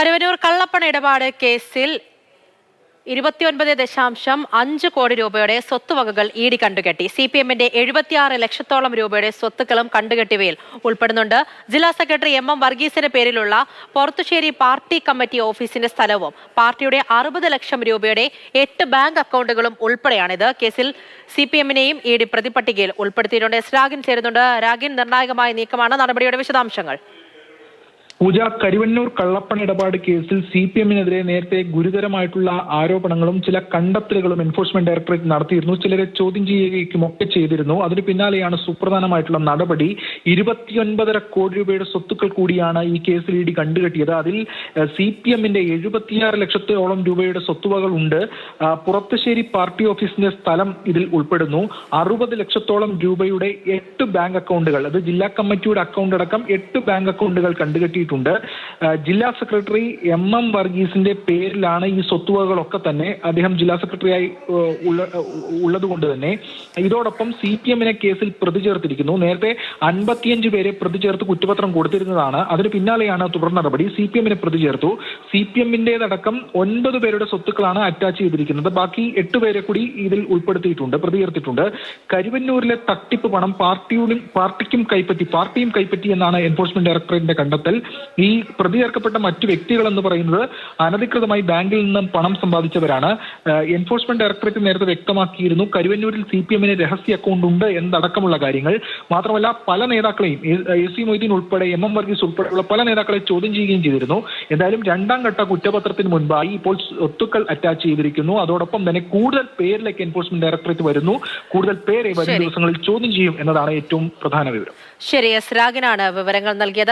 കരുവന്നൂർ കള്ളപ്പണ ഇടപാട് കേസിൽ ഇരുപത്തിയൊൻപത് ദശാംശം അഞ്ച് കോടി രൂപയുടെ സ്വത്തുവകകൾ ഇ ഡി കണ്ടുകെട്ടി. സി പി എമ്മിന്റെ എഴുപത്തിയാറ് ലക്ഷത്തോളം രൂപയുടെ സ്വത്തുക്കളും കണ്ടുകെട്ടിയവയിൽ ഉൾപ്പെടുന്നുണ്ട്. ജില്ലാ സെക്രട്ടറി എം എം വർഗീസിന്റെ പേരിലുള്ള പൊറത്തുശ്ശേരി പാർട്ടി കമ്മിറ്റി ഓഫീസിന്റെ സ്ഥലവും പാർട്ടിയുടെ അറുപത് ലക്ഷം രൂപയുടെ എട്ട് ബാങ്ക് അക്കൗണ്ടുകളും ഉൾപ്പെടെയാണിത്. കേസിൽ സി പി എമ്മിനെയും ഇ ഡി പ്രതിപട്ടികയിൽ ഉൾപ്പെടുത്തിയിട്ടുണ്ട്. എസ് രാഗിൻ ചേരുന്നുണ്ട്. രാഗിൻ നിർണായകമായ നീക്കമാണ് നടപടിയുടെ വിശദാംശങ്ങൾ. പൂജ കരുവന്നൂർ കള്ളപ്പണ ഇടപാട് കേസിൽ സി പി എമ്മിനെതിരെ നേരത്തെ ഗുരുതരമായിട്ടുള്ള ആരോപണങ്ങളും ചില കണ്ടെത്തലുകളും എൻഫോഴ്സ്മെന്റ് ഡയറക്ടറേറ്റ് നടത്തിയിരുന്നു. ചിലരെ ചോദ്യം ചെയ്യുകയും ഒക്കെ ചെയ്തിരുന്നു. അതിന് പിന്നാലെയാണ് സുപ്രധാനമായിട്ടുള്ള നടപടി. ഇരുപത്തിയൊൻപതര കോടി രൂപയുടെ സ്വത്തുക്കൾ കൂടിയാണ് ഈ കേസിൽ ഇടി കണ്ടുകെട്ടിയത്. അതിൽ സി പി എമ്മിന്റെ എഴുപത്തിയാറ് ലക്ഷത്തോളം രൂപയുടെ സ്വത്തുവകൾ ഉണ്ട്. പാർട്ടി ഓഫീസിന്റെ സ്ഥലം ഇതിൽ ഉൾപ്പെടുന്നു. അറുപത് ലക്ഷത്തോളം രൂപയുടെ എട്ട് ബാങ്ക് അക്കൗണ്ടുകൾ അത് ജില്ലാ കമ്മിറ്റിയുടെ അക്കൗണ്ട് അടക്കം എട്ട് ബാങ്ക് അക്കൗണ്ടുകൾ കണ്ടുകെട്ടിയിട്ടുണ്ട്. ആ, ജില്ലാ സെക്രട്ടറി എം എം വർഗീസിന്റെ പേരിലാണ് ഈ സ്വത്തുവകകളൊക്കെ തന്നെ അദ്ദേഹം ജില്ലാ സെക്രട്ടറിയായി ഉള്ളതുകൊണ്ട് ഉള്ള ഉള്ളത് കൊണ്ട് തന്നെ ഇതോടൊപ്പം സി പി എമ്മിനെ കേസിൽ പ്രതി ചേർത്തിരിക്കുന്നു. നേരത്തെ അൻപത്തിയഞ്ച് പേരെ പ്രതി ചേർത്ത് കുറ്റപത്രം കൊടുത്തിരുന്നതാണ്. അതിന് പിന്നാലെയാണ് തുടർ നടപടി. സി പി എമ്മിനെ പ്രതി ചേർത്തു. സി പി എമ്മിന്റേതടക്കം ഒൻപത് പേരുടെ സ്വത്തുക്കളാണ് അറ്റാച്ച് ചെയ്തിരിക്കുന്നത്. ബാക്കി എട്ട് പേരെ കൂടി ഇതിൽ ഉൾപ്പെടുത്തിയിട്ടുണ്ട് പ്രതി ചേർത്തിട്ടുണ്ട്. കരുവന്നൂരിലെ തട്ടിപ്പ് പണം പാർട്ടിയോടും പാർട്ടിക്കും കൈപ്പറ്റി പാർട്ടിയും കൈപ്പറ്റി എന്നാണ് എൻഫോഴ്സ്മെന്റ് ഡയറക്ടറേറ്റിന്റെ കണ്ടെത്തൽ. ഈ പ്രതി ചേർക്കപ്പെട്ട മറ്റു വ്യക്തികൾ എന്ന് പറയുന്നത് അനധികൃതമായി ബാങ്കിൽ നിന്നും പണം സമ്പാദിച്ചവരാണ്. എൻഫോഴ്സ്മെന്റ് ഡയറക്ടറേറ്റ് നേരത്തെ വ്യക്തമാക്കിയിരുന്നു. കരുവന്നൂരിൽ സി പി എമ്മിന് രഹസ്യ അക്കൗണ്ട് ഉണ്ട് എന്നടക്കമുള്ള കാര്യങ്ങൾ. മാത്രമല്ല പല നേതാക്കളെയും എ സി മൊയ്തീൻ ഉൾപ്പെടെ എം എം വർഗീസ് ഉൾപ്പെടെയുള്ള പല നേതാക്കളെ ചോദ്യം ചെയ്യുകയും ചെയ്തിരുന്നു. എന്തായാലും രണ്ടാം ഘട്ട കുറ്റപത്രത്തിന് മുൻപായി ഇപ്പോൾ ഒത്തുക്കൾ അറ്റാച്ച് ചെയ്തിരിക്കുന്നു. അതോടൊപ്പം തന്നെ കൂടുതൽ പേരിലേക്ക് എൻഫോഴ്സ്മെന്റ് ഡയറക്ടറേറ്റ് വരുന്നു. കൂടുതൽ പേരെ വരും ദിവസങ്ങളിൽ ചോദ്യം ചെയ്യും എന്നതാണ് ഏറ്റവും പ്രധാന വിവരം. ശരി എസ് രാഗിനാണ് വിവരങ്ങൾ നൽകിയത്.